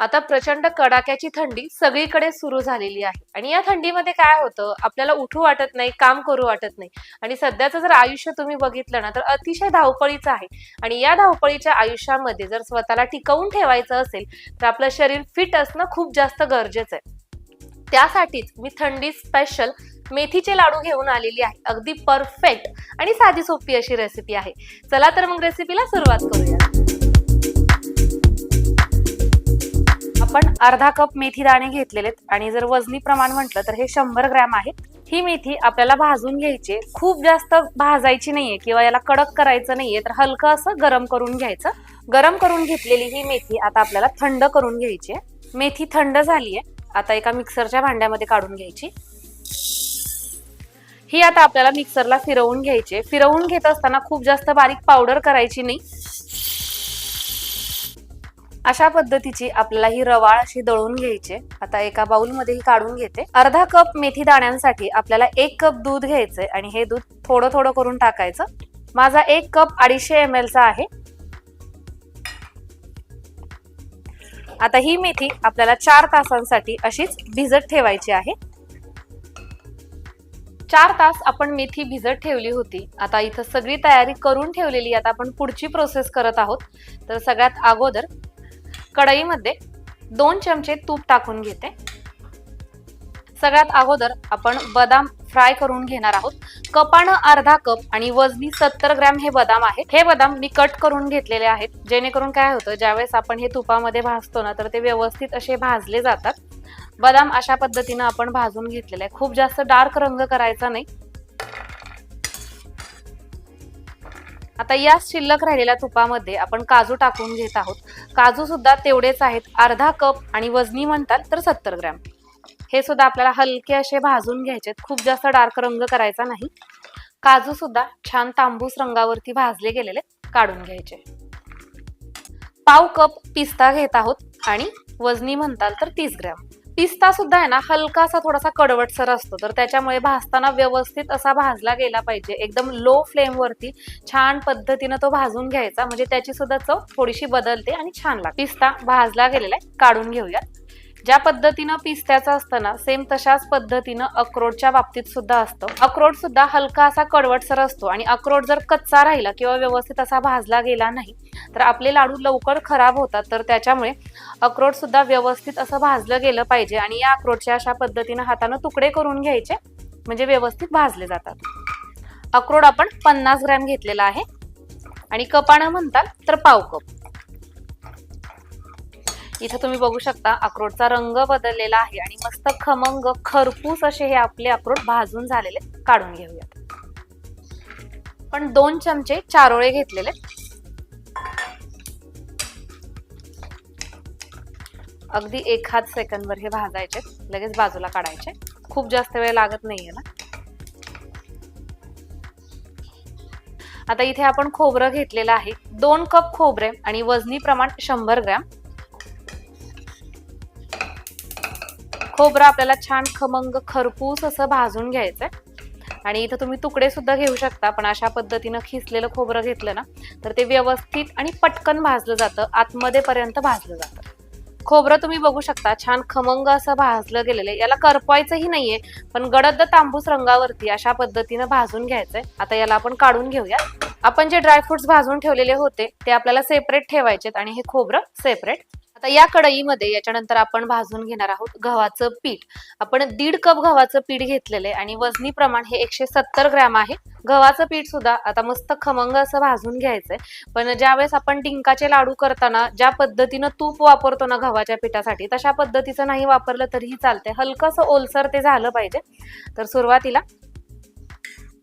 आता प्रचंड कडाक्याची थंडी सगळीकडे सुरू झालेली आहे. आणि या थंडीमध्ये काय होतं? आपल्याला उठू वाटत नाही काम करू वाटत नाही. आणि सध्याचं जर आयुष्य तुम्ही बघितलं ना तर अतिशय धावपळीचं आहे. आणि या धावपळीच्या आयुष्यामध्ये जर स्वतःला टिकवून ठेवायचं असेल तर आपलं शरीर फिट असणं खूप जास्त गरजेचं आहे. त्यासाठीच मी थंडी स्पेशल मेथीचे लाडू घेऊन आलेली आहे. अगदी परफेक्ट आणि साधी सोपी अशी रेसिपी आहे. चला तर मग रेसिपीला सुरुवात करूया. आपण अर्धा कप मेथी दाणे घेतलेले आहेत आणि जर वजनी प्रमाण म्हटलं तर हे शंभर ग्रॅम आहेत. ही मेथी आपल्याला भाजून घ्यायची आहे. खूप जास्त भाजायची नाहीये किंवा याला कडक करायचं नाहीये. तर हलकं असं गरम करून घ्यायचं. गरम करून घेतलेली ही मेथी आता आपल्याला थंड करून घ्यायची आहे. मेथी थंड झाली आहे. आता एका मिक्सरच्या भांड्यामध्ये काढून घ्यायची. ही आता आपल्याला मिक्सरला फिरवून घ्यायची आहे. फिरवून घेत असताना खूप जास्त बारीक पावडर करायची नाही. अशा पद्धतीची आपल्याला ही रवाळ अशी दळून घ्यायची. आता एका बाउलमध्ये ही काढून घेते. अर्धा कप मेथी दाण्यांसाठी आपल्याला एक कप दूध घ्यायचंय आणि हे दूध थोडं थोडं करून टाकायचं. माझा एक कप अडीचशे एम चा आहे. आता ही मेथी आपल्याला चार तासांसाठी अशीच भिजत ठेवायची आहे. चार तास आपण मेथी भिजत ठेवली होती. आता इथं सगळी तयारी करून ठेवलेली. आता आपण पुढची प्रोसेस करत आहोत. तर सगळ्यात अगोदर कढईमध्ये दोन चमचे तूप टाकून घेते. सगळ्यात अगोदर आपण बदाम फ्राय करून घेणार आहोत. कपानं अर्धा कप आणि वजनी सत्तर ग्रॅम हे बदाम आहेत. हे बदाम मी कट करून घेतलेले आहेत. जेणेकरून काय होतं ज्यावेळेस आपण हे तुपामध्ये भाजतो ना तर ते व्यवस्थित असे भाजले जातात. बदाम अशा पद्धतीनं आपण भाजून घेतलेले आहे खूप जास्त डार्क रंग करायचा नाही. आता या शिल्लक राहिलेल्या तुपामध्ये आपण काजू टाकून घेत आहोत. काजू सुद्धा तेवढेच आहेत. अर्धा कप आणि वजनी म्हणतात तर सत्तर ग्रॅम. हे सुद्धा आपल्याला हलके असे भाजून घ्यायचे खूप जास्त डार्क रंग करायचा नाही. काजू सुद्धा छान तांबूस रंगावरती भाजले गेलेले काढून घ्यायचे. पाव कप पिस्ता घेत आहोत आणि वजनी म्हणताल तर तीस ग्रॅम. पिस्ता सुद्धा आहे ना हलकासा थोडासा कडवटसर असतो. तर त्याच्यामुळे भाजताना व्यवस्थित असा भाजला गेला पाहिजे. एकदम लो फ्लेम वरती छान पद्धतीनं तो भाजून घ्यायचा. म्हणजे त्याची सुद्धा चव थोडीशी बदलते आणि छान लागते. पिस्ता भाजला गेलेला आहे. काढून घेऊयात. ज्या पद्धतीनं पिस्त्याचं असतं ना सेम तशाच पद्धतीनं अक्रोडच्या बाबतीत सुद्धा असतं. अक्रोड सुद्धा हलका असा कडवटसर असतो आणि अक्रोड जर कच्चा राहिला किंवा व्यवस्थित असा भाजला गेला नाही तर आपले लाडू लवकर खराब होतात. तर त्याच्यामुळे अक्रोड सुद्धा व्यवस्थित असं भाजलं गेलं पाहिजे आणि या अक्रोडच्या अशा पद्धतीनं हातानं तुकडे करून घ्यायचे म्हणजे व्यवस्थित भाजले जातात. अक्रोड आपण पन्नास ग्रॅम घेतलेला आहे. आणि कपानं म्हणतात तर पाव कप. इथं तुम्ही बघू शकता अक्रोडचा रंग बदललेला आहे आणि मस्त खमंग खरपूस असे हे आपले अक्रोड भाजून झालेले काढून घेऊयात पण दोन चमचे चारोळे घेतलेले अगदी एखाद सेकंदवर हे भाजायचे लगेच बाजूला काढायचे खूप जास्त वेळ लागत नाहीये ना. आता इथे आपण खोबरं घेतलेलं आहे. दोन कप खोबरे आणि वजनी प्रमाण शंभर ग्रॅम. हो, खोबरं आपल्याला छान खमंग खरपूस असं भाजून घ्यायचंय. आणि इथं तुम्ही तुकडे सुद्धा घेऊ शकता पण अशा पद्धतीनं खिसलेलं खोबरं घेतलं ना तर ते व्यवस्थित आणि पटकन भाजलं जातं आतमध्ये पर्यंत भाजलं जातं. खोबरं तुम्ही बघू शकता छान खमंग असं भाजलं गेलेलं आहे. याला करपवायचंही नाहीये पण गडद तांबूस रंगावरती अशा पद्धतीनं भाजून घ्यायचंय. आता याला आपण काढून घेऊया आपण जे ड्रायफ्रुट्स भाजून ठेवलेले होते ते आपल्याला सेपरेट ठेवायचेत आणि हे खोबरं सेपरेट आता या कढईमध्ये याच्यानंतर आपण भाजून घेणार आहोत गव्हाचं पीठ. आपण दीड कप गव्हाचं पीठ घेतलेलं आहे आणि वजनी प्रमाण हे एकशे सत्तर ग्रॅम आहे. गव्हाचं पीठ सुद्धा आता मस्त खमंग असं भाजून घ्यायचंय. पण ज्यावेळेस आपण डिंकाचे लाडू करताना ज्या पद्धतीनं तूप वापरतो ना गव्हाच्या पिठासाठी तशा पद्धतीचं नाही वापरलं तरीही चालतंय. हलकंसं ओलसर ते झालं पाहिजे. तर सुरुवातीला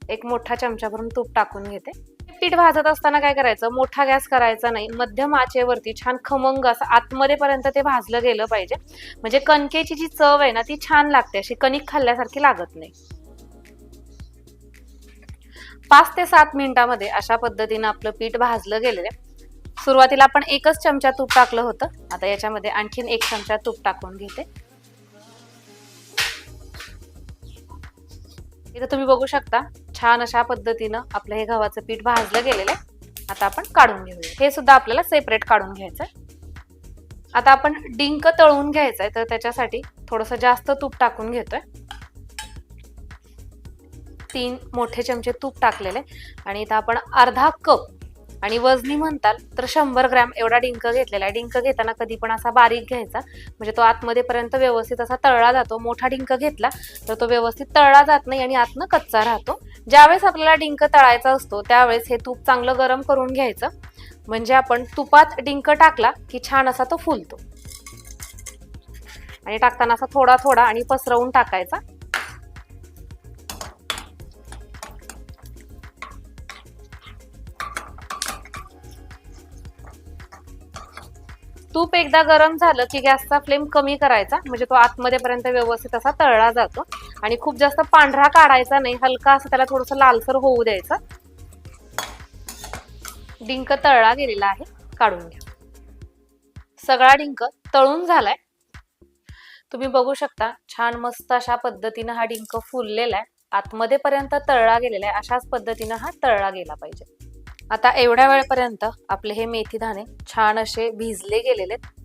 एक मोठा चमचा भरून तूप टाकून घेते. पीठ भाजत असताना काय करायचं? मोठा गॅस करायचा नाही. मध्यम आचेवरती छान खमंग असं आतमध्येपर्यंत ते भाजलं गेलं पाहिजे. म्हणजे कणकेची जी चव आहे ना ती छान लागते. अशी कणिक खाल्ल्यासारखी लागत नाही. पाच ते सात मिनिटामध्ये अशा पद्धतीनं आपलं पीठ भाजलं गेलेलं आहे. सुरुवातीला आपण एकच चमचा तूप टाकलं होतं. आता याच्यामध्ये आणखीन एक चमचा तूप टाकून घेते. इथं तुम्ही बघू शकता छान अशा पद्धतीनं आपलं हे गव्हाचं पीठ भाजलं गेलेलं आहे. आता आपण काढून घेऊया. हे सुद्धा आपल्याला सेपरेट काढून घ्यायचं आता आपण डिंक तळून घ्यायचं आहे तर त्याच्यासाठी थोडंसं जास्त तूप टाकून घेतोय. तीन मोठे चमचे तूप टाकलेले आणि इथं आपण अर्धा कप आणि वजनी म्हणताल तर शंभर ग्रॅम एवढा डिंक घेतलेला आहे. डिंक घेताना कधी पण असा बारीक घ्यायचा. म्हणजे तो आतमध्ये पर्यंत व्यवस्थित असा तळला जातो. मोठा डिंक घेतला तर तो व्यवस्थित तळला जात नाही आणि आतनं कच्चा राहतो. ज्यावेळेस आपल्याला डिंक तळायचा असतो त्यावेळेस हे तूप चांगलं गरम करून घ्यायचं. म्हणजे आपण तुपात डिंक टाकला की छान असा तो फुलतो. आणि टाकताना असा थोडा थोडा आणि पसरवून टाकायचा. तूप एकदा गरम झालं की गॅसचा फ्लेम कमी करायचा. म्हणजे तो आतमध्ये पर्यंत व्यवस्थित असा तळला जातो. आणि खूप जास्त पांढरा काढायचा नाही. हलका असं त्याला थोडस लालसर होऊ द्यायचं. डिंक तळला गेलेला आहे. काढून घ्या. सगळा डिंक तळून झालाय. तुम्ही बघू शकता छान मस्त अशा पद्धतीनं हा डिंक फुललेला आहे. आतमध्ये पर्यंत तळला गेलेला आहे. अशाच पद्धतीनं हा तळला गेला पाहिजे. आता एवढ्या वेळपर्यंत आपले हे मेथी दाणे छान असे भिजले गेलेले आहेत.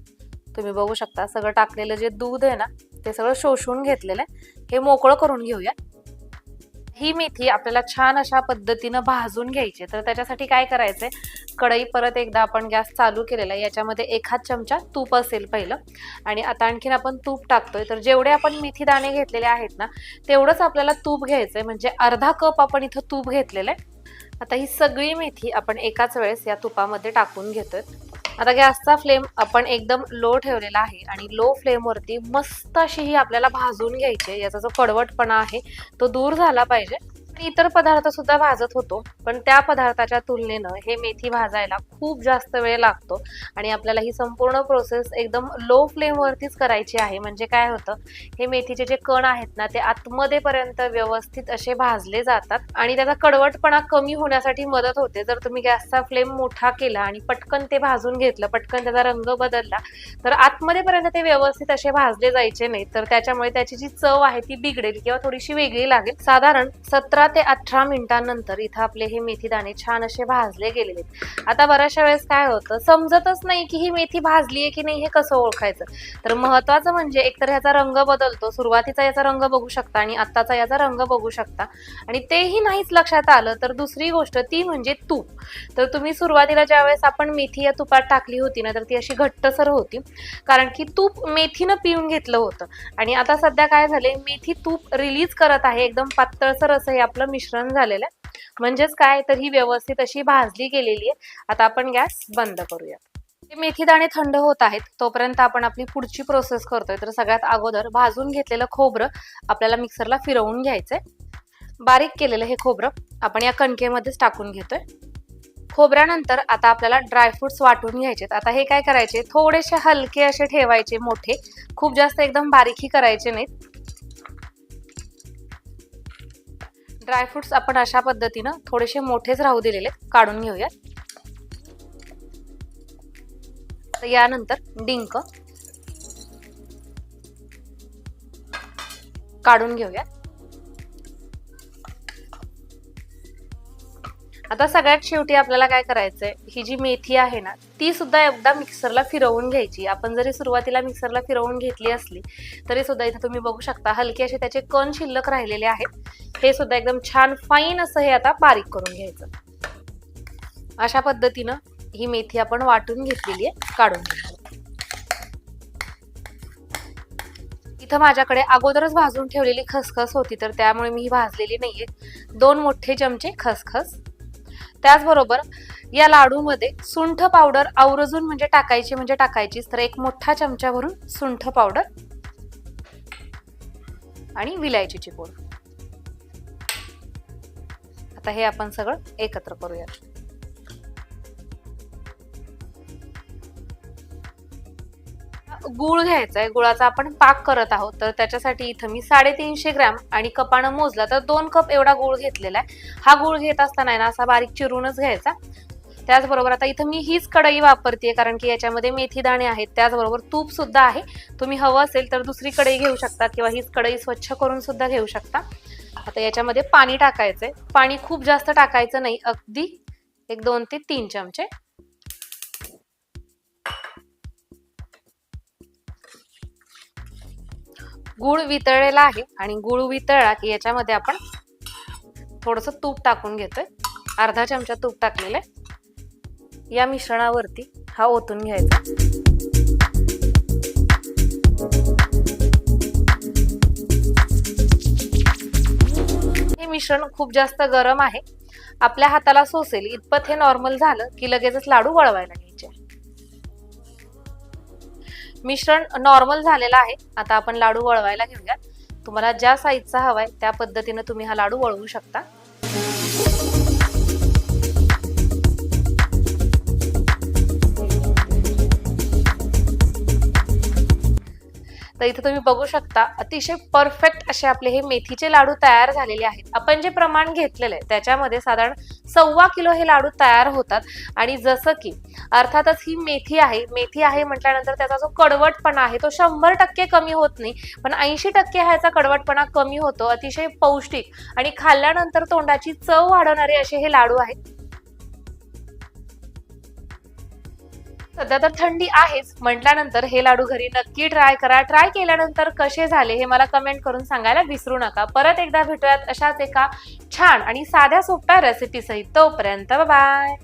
तुम्ही बघू शकता सगळं टाकलेलं जे दूध आहे ना ते सगळं शोषून घेतलेलं आहे. हे मोकळं करून घेऊया. ही मेथी आपल्याला छान अशा पद्धतीनं भाजून घ्यायची तर त्याच्यासाठी काय करायचंय कढई परत एकदा आपण गॅस चालू केलेला आहे. याच्यामध्ये एखाद चमचा तूप असेल पहिलं. आणि आता आणखीन आपण तूप टाकतोय. तर जेवढे आपण मेथी दाणे घेतलेले आहेत ना तेवढंच आपल्याला तूप घ्यायचंय. म्हणजे अर्धा कप आपण इथं तूप घेतलेलं आहे. आता ही सगळी मेथी आपण एकाच वेळेस या तुपामध्ये टाकून घेतोय आता गॅसचा फ्लेम आपण एकदम लो ठेवलेला आहे आणि लो फ्लेमवरती मस्त अशी ही आपल्याला भाजून घ्यायची आहे. याचा जो कडवटपणा आहे तो दूर झाला पाहिजे आम्ही इतर पदार्थ सुद्धा भाजत होतो पण त्या पदार्थाच्या तुलनेनं हे मेथी भाजायला खूप जास्त वेळ लागतो आणि आपल्याला ही संपूर्ण प्रोसेस एकदम लो फ्लेमवरतीच करायची आहे. म्हणजे काय होतं हे मेथीचे जे कण आहेत ना ते आतमध्येपर्यंत व्यवस्थित असे भाजले जातात आणि त्याचा कडवटपणा कमी होण्यासाठी मदत होते. जर तुम्ही गॅसचा फ्लेम मोठा केला आणि पटकन ते भाजून घेतलं पटकन त्याचा रंग बदलला तर आतमध्येपर्यंत ते व्यवस्थित असे भाजले जायचे नाही तर त्याच्यामुळे त्याची जी चव आहे ती बिघडेल किंवा थोडीशी वेगळी लागेल. साधारण सतरा ते अठरा मिनिटांनंतर इथं आपले हे मेथी दाणे छान असे भाजले गेलेले आहेत. आता बऱ्याचशा वेळेस काय होतं समजतच नाही की ही मेथी भाजली आहे की नाही हे कसं ओळखायचं. तर महत्वाचं म्हणजे एकतर ह्याचा रंग बदलतो सुरुवातीचा याचा रंग बघू शकता आणि आत्ताचा याचा रंग बघू शकता. आणि तेही नाहीच लक्षात आलं तर दुसरी गोष्ट ती म्हणजे तूप. तर तुम्ही सुरुवातीला ज्यावेळेस आपण मेथी या तुपात टाकली होती ना तर ती अशी घट्टसर होती. कारण की तूप मेथीनं पिऊन घेतलं होतं. आणि आता सध्या काय झाले मेथी तूप रिलीज करत आहे एकदम पातळसर असं हे आपलं मिश्रण झालेलं आहे. म्हणजेच काय तर ही व्यवस्थित अशी भाजली गेलेली आहे. आता आपण गॅस बंद करूयात. मेथी दाणे थंड होत आहेत तोपर्यंत आपण आपली पुढची प्रोसेस करतोय. तर सगळ्यात अगोदर भाजून घेतलेलं खोबरं आपल्याला मिक्सरला फिरवून घ्यायचंय. बारीक केलेलं हे खोबरं आपण या कणकेमध्येच टाकून घेतोय. खोबऱ्यानंतर आता आपल्याला ड्रायफ्रुट्स वाटून घ्यायचे आता हे काय करायचे? थोडेसे हलके असे ठेवायचे मोठे. खूप जास्त एकदम बारीकही करायचे नाहीत. ड्रायफ्रुट्स आपण अशा पद्धतीनं थोडेसे मोठेच राहू दिलेले काढून घेऊयात. तर यानंतर डिंक काढून घेऊयात. आता सगळ्यात शेवटी आपल्याला काय करायचंय ही जी मेथी आहे ना ती सुद्धा एकदा मिक्सरला फिरवून घ्यायची. आपण जरी सुरुवातीला मिक्सरला फिरवून घेतली असली तरी सुद्धा इथे तुम्ही बघू शकता हलके असे त्याचे कण शिल्लक राहिलेले आहेत. हे सुद्धा एकदम छान फाईन असं हे आता बारीक करून घ्यायचं. अशा पद्धतीनं ही मेथी आपण वाटून घेतलेली आहे काढून घ्यायची इथं माझ्याकडे अगोदरच भाजून ठेवलेली खसखस होती तर त्यामुळे मी ही भाजलेली नाहीये. दोन मोठे चमचे खसखस. त्याचबरोबर या लाडूमध्ये सुंठ पावडर आवर्जून म्हणजे टाकायची म्हणजे टाकायचीच तर एक मोठा चमचा भरून सुंठ पावडर आणि विलायचीची पूड. आता हे आपण सगळं एकत्र करूयात. गुळ घ्यायचा आहे गुळाचा आपण पाक करत आहोत तर त्याच्यासाठी इथं मी साडेतीनशे ग्रॅम आणि कपानं मोजला तर दोन कप एवढा गुळ घेतलेला आहे हा गुळ घेत असताना ना असा बारीक चिरूनच घ्यायचा. त्याचबरोबर आता इथं मी हीच कढई वापरते कारण की याच्यामध्ये मेथी दाणे आहेत त्याचबरोबर तूप सुद्धा आहे. तुम्ही हवं असेल तर दुसरी कढई घेऊ शकता किंवा हीच कढई स्वच्छ करून सुद्धा घेऊ शकता. आता याच्यामध्ये पाणी टाकायचंय. पाणी खूप जास्त टाकायचं नाही अगदी एक दोन ते तीन चमचे. गुळ वितळलेला आहे आणि गुळ वितळला की याच्यामध्ये आपण थोडस तूप टाकून घेतोय. अर्धा चमचा तूप टाकलेलं आहे. या मिश्रणावरती हा ओतून घ्यायचा. मिश्रण खूप जास्त गरम आहे. आपल्या हाताला सोसेल इतपत हे नॉर्मल झालं की लगेचच लाडू वळवायला घ्यायचे. मिश्रण नॉर्मल झालेलं आहे. आता आपण लाडू वळवायला घेऊयात. तुम्हाला ज्या साईजचा हवाय त्या पद्धतीनं तुम्ही हा लाडू वळवू शकता. तर इथे तुम्ही बघू शकता अतिशय परफेक्ट असे आपले हे मेथीचे लाडू तयार झालेले आहेत. आपण जे प्रमाण घेतलेलं आहे त्याच्यामध्ये साधारण सव्वा किलो हे लाडू तयार होतात. आणि जसं की अर्थातच ही मेथी आहे मेथी आहे म्हटल्यानंतर त्याचा जो कडवटपणा आहे तो शंभर टक्के कमी होत नाही पण ऐंशी टक्के ह्याचा कडवटपणा कमी होतो अतिशय पौष्टिक आणि खाल्ल्यानंतर तोंडाची चव वाढवणारे असे हे लाडू आहेत. सध्या तर थंडी आहेच. म्हटल्यानंतर हे लाडू घरी नक्की ट्राय करा. ट्राय केल्यानंतर कसे झाले हे मला कमेंट करून सांगायला विसरू नका. परत एकदा भेटूयात अशाच एका छान आणि साध्या सोप्या रेसिपी सहित. तोपर्यंत बाय